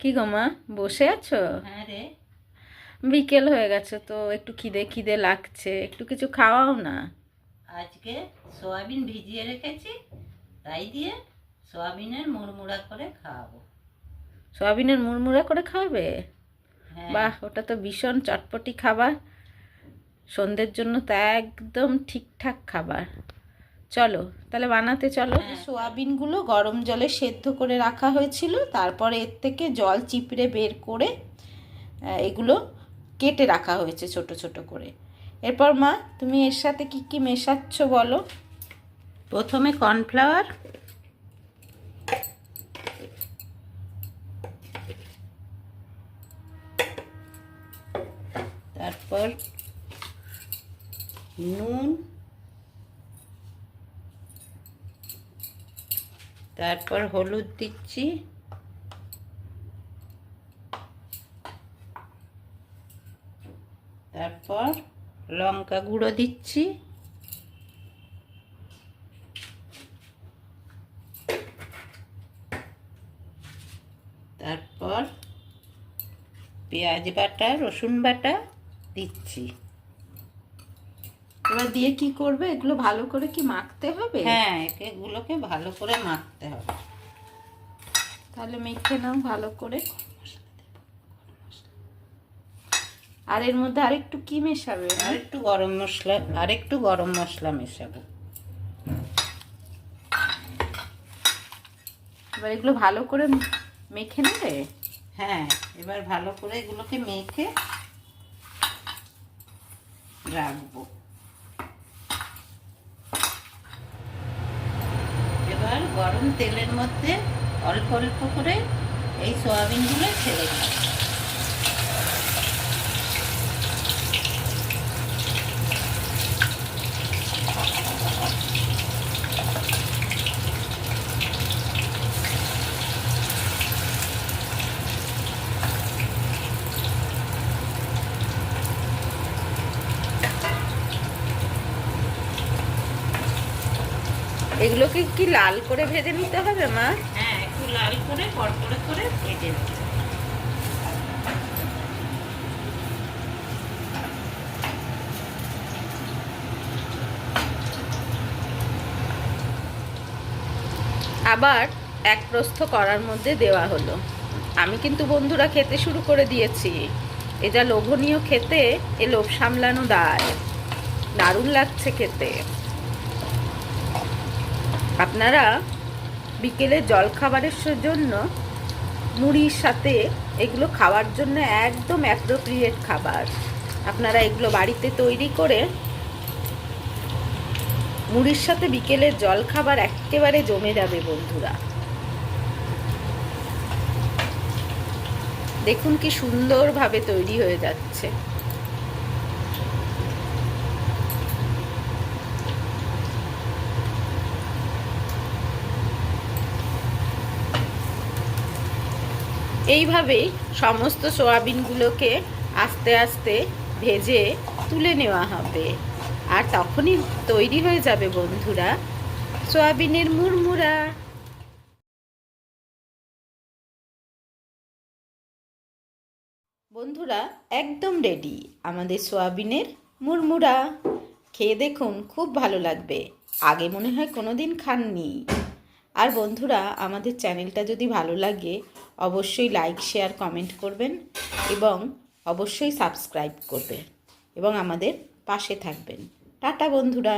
কি গো মা বসে আছো? হ্যাঁ রে। বিকেল হয়ে গেছে তো একটু খিদে খিদে লাগছে একটু কিছু খাওয়াও না। আজকে সোয়াবিন ভিজিয়ে রেখেছি তাই দিয়ে সোয়াবিনের মুড়মুড়া করে খাওয়াবো। সয়াবিনের মুড়মুড়া করে খাওয়াবে? হ্যাঁ। বাহ ওটা তো ভীষণ চটপটি খাবার। সন্ধ্যের জন্য তো একদম ঠিকঠাক খাবার। চলো তাহলে বানাতে চলো। হ্যাঁ। সোয়াবিনগুলো গরম জলে সেদ্ধ করে রাখা হয়েছিল। তারপরে এর থেকে জল চিপড়ে বের করে এগুলো কেটে রাখা হয়েছে ছোট ছোট করে। এরপর মা তুমি এর সাথে কি কি মেশাচ্ছ বলো? প্রথমে কর্নফ্লাওয়ার। তারপর নুন। তারপর হলুদ দিচ্ছি। তারপর লঙ্কা গুঁড়ো দিচ্ছি। তারপর পেঁয়াজ বাটা রসুন বাটা দিচ্ছি। এবার দিয়ে কি করবে? এগুলো ভালো করে কি মাখতে হবে? হ্যাঁ এগুলোকে ভালো করে মাখতে হবে। তাহলে মেখে নাও ভালো করে আর এর মধ্যে আরেকটু কি মেশাবে? আর একটু গরম মশলা আর একটু গরম মশলা মেশাবো। এবার এগুলো ভালো করে মেখে নেবে? হ্যাঁ এবার ভালো করে এগুলোকে মেখে রাখব এবার গরম তেলের মধ্যে অল্প অল্প করে এই সয়াবিনগুলো ছেড়ে দিই এগুলোকে কি লাল করে ভেজে নিতে হবে মা? হ্যাঁ একটু লাল করে কড়কড়ে করে ভেজে নিতে আবার এক প্রস্থ করার মধ্যে দেওয়া হলো। আমি কিন্তু বন্ধুরা খেতে শুরু করে দিয়েছি। এটা লোভনীয় খেতে এ লোভ সামলানো দায়। দারুণ লাগছে খেতে। আপনারা বিকেলে জল খাবারের জন্য মুড়ির সাথে এগুলো খাওয়ার জন্য একদম অ্যাপ্রোপ্রিয়েট খাবার। আপনারা এগুলো বাড়িতে তৈরি করে মুড়ির সাথে বিকেলের জল খাবার একেবারে জমে যাবে বন্ধুরা। দেখুন কি সুন্দরভাবে তৈরি হয়ে যাচ্ছে। এইভাবেই সমস্ত সোয়াবিনগুলোকে আস্তে আস্তে ভেজে তুলে নেওয়া হবে। আর তখনই তৈরি হয়ে যাবে বন্ধুরা সোয়াবিনের মুড়মুড়া। বন্ধুরা একদম রেডি আমাদের সোয়াবিনের মুড়মুড়া। খেয়ে দেখুন, খুব ভালো লাগবে। আগে মনে হয় কোনো দিন খাননি। আর বন্ধুরা, আমাদের চ্যানেলটা যদি ভালো লাগে, অবশ্যই লাইক শেয়ার কমেন্ট করবেন এবং অবশ্যই সাবস্ক্রাইব করবেন এবং আমাদের পাশে থাকবেন। টাটা বন্ধুরা।